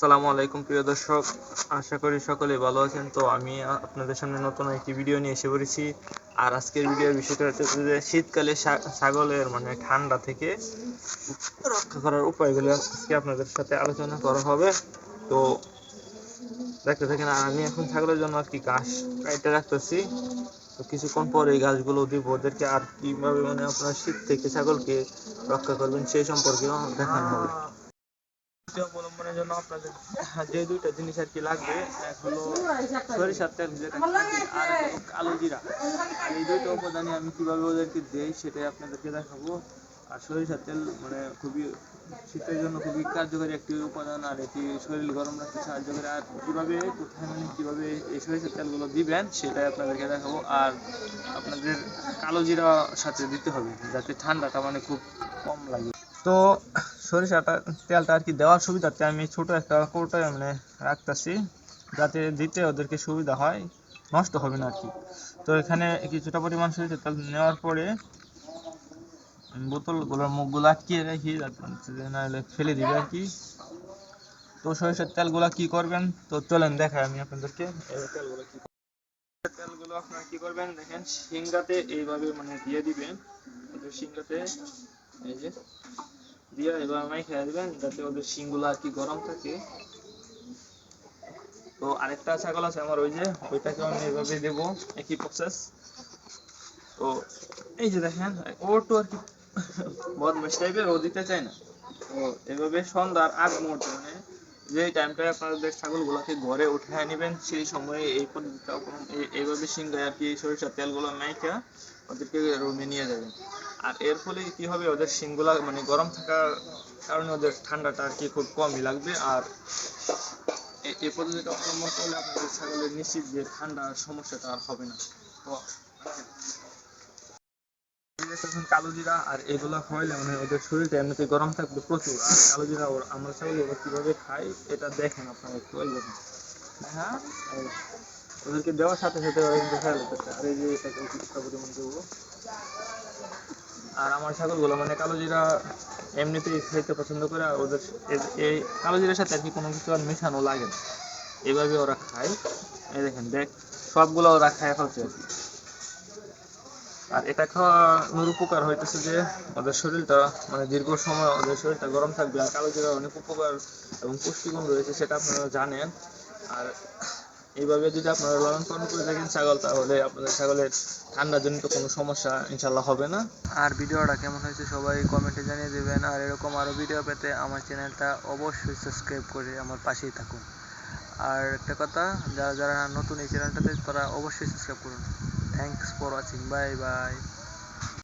আসসালামু আলাইকুম, প্রিয় দর্শক। আশা করি সকলে ভালো আছেন। তো আমি আপনাদের সামনে নতুন একটি ভিডিও নিয়ে এসে পড়েছি। আর আজকের ভিডিওর বিষয়টা হচ্ছে যে শীতকালে ছাগলের মানে ঠান্ডা থেকে রক্ষা করার উপায়গুলো আজকে আপনাদের সাথে আলোচনা করা হবে। তো দেখতে থাকেন আর আমি এখন ছাগলের জন্য আর কি ঘাস কাইটে রাখতেছি। তো কিছুক্ষণ পরে এই গাছগুলো দিব। ওদেরকে আর কীভাবে মানে আপনার শীত থেকে ছাগলকে রক্ষা করবেন সেই সম্পর্কেও দেখানো হবে। অবলম্বনের জন্য আপনাদের যে দুইটা জিনিস আর কি লাগবে এক হলো সরিষার তেল যেটা আর কালো জিরা। এই দুইটা উপাদানই আমি কীভাবে ওদেরকে দেই সেটাই আপনাদেরকে দেখাবো। আর সরিষার তেল মানে খুবই শীতের জন্য খুবই কার্যকরী একটি উপাদান আর এটি শরীর গরম রাখতে সাহায্য করে। আর কীভাবে কোথায় মানে কীভাবে এই সরিষার তেলগুলো দিবেন সেটাই আপনাদেরকে দেখাবো। আর আপনাদের কালো জিরা সাথে দিতে হবে যাতে ঠান্ডাটা মানে খুব কম লাগে। তো সরিষাটা, তেলটা আর কি দেওয়ার সুবিধাতে আমি ছোট একটা কৌটায় মানে রাখতেছি, যাতে দিতে ওদেরকে সুবিধা হয়, নষ্ট হবে না আর কি। তো এখানে কিছুটা পরিমাণ সরিষার তেল নেওয়ার পরে বোতলগুলোর মুখগুলো আটকিয়ে রাখি নাহলে ফেলে দিবে আর কি। তো সরিষার তেলগুলো কি করবেন? তো চলেন দেখাই আমি আপনাদেরকে। তেলগুলো কি আপনারা কি করবেন? দেখেন সিংগাতে এইভাবে মানে দিয়ে দিবেন। সিংগাতে এই যে, দিয়ে এবার মাই খেয়ে যাতে ওদের আর কি গরম থাকে। তো আরেকটা ছাগল আছে আমার, ওই যে, ওইটাকেও আমি এভাবে একই প্রসেস তো এই যে দেখেন ও একটু আর কি টাইপের, ও দিতে চায় না। তো এভাবে সন্ধ্যার আগ মুহূর্তে মানে ছাগলগুলোকে ঘরে উঠায় নেবেন, সেই সময়ে এই পদ্ধতিটা এইভাবে সিংহায় আর কি সরিষার তেলগুলো মাইকা ওদেরকে রুমে নিয়ে যাবেন। আর এর ফলে কি হবে? ওদের শিংগুলা মানে গরম থাকার কারণে ওদের ঠান্ডাটা আর কি খুব কমই লাগবে। আর এই পদ্ধতিটা অবলম্বন করলে আপনাদের ছাগলের নিশ্চিত যে ঠান্ডার সমস্যাটা আর হবে না। তো দেখতেছেন কালো জিরা আর এগুলো খাওয়াইলে মানে ওদের শরীরটা এমনিতে গরম থাকবে প্রচুর। আর কালো জিরা ওর আমরা ছাগল ওরা কীভাবে খাই এটা দেখেন আপনারা একটু, ওই দেখেন। হ্যাঁ? ওদেরকে দেওয়ার সাথে সাথে ওরা কিন্তু খেয়াল করতেছে। আর এই যে এটাকে কিছুটা পরিমাণ দেবো আর আমার ছাগলগুলো মানে কালো জিরা এমনিতেই খাইতে পছন্দ করে, আর ওদের এই কালো জিরার সাথে আর কি কোনো কিছু আর মেশানো লাগে না। এভাবে ওরা খায়। এই দেখেন, দেখ, সবগুলো ওরা খায় ফেলছে আর কি আর এটা খাওয়ানোর উপকার হইতেছে যে, ওদের শরীরটা মানে দীর্ঘ সময় ওদের শরীরটা গরম থাকবে, আর কালো জিরার অনেক উপকার এবং পুষ্টিগুণ রয়েছে, সেটা আপনারা জানেন। আর এইভাবে যদি আপনারা লালন পালন করে থাকেন ছাগল, তাহলে আপনাদের ছাগলের ঠান্ডার জনিত কোনো সমস্যা ইনশাল্লাহ হবে না। আর ভিডিওটা কেমন হয়েছে সবাই কমেন্টে জানিয়ে দেবেন। আর এরকম আরও ভিডিও পেতে আমার চ্যানেলটা অবশ্যই সাবস্ক্রাইব করে আমার পাশেই থাকুন। আর একটা কথা, যারা যারা নতুন এই চ্যানেলটাতে, তারা অবশ্যই সাবস্ক্রাইব করুন। Thanks for watching bye bye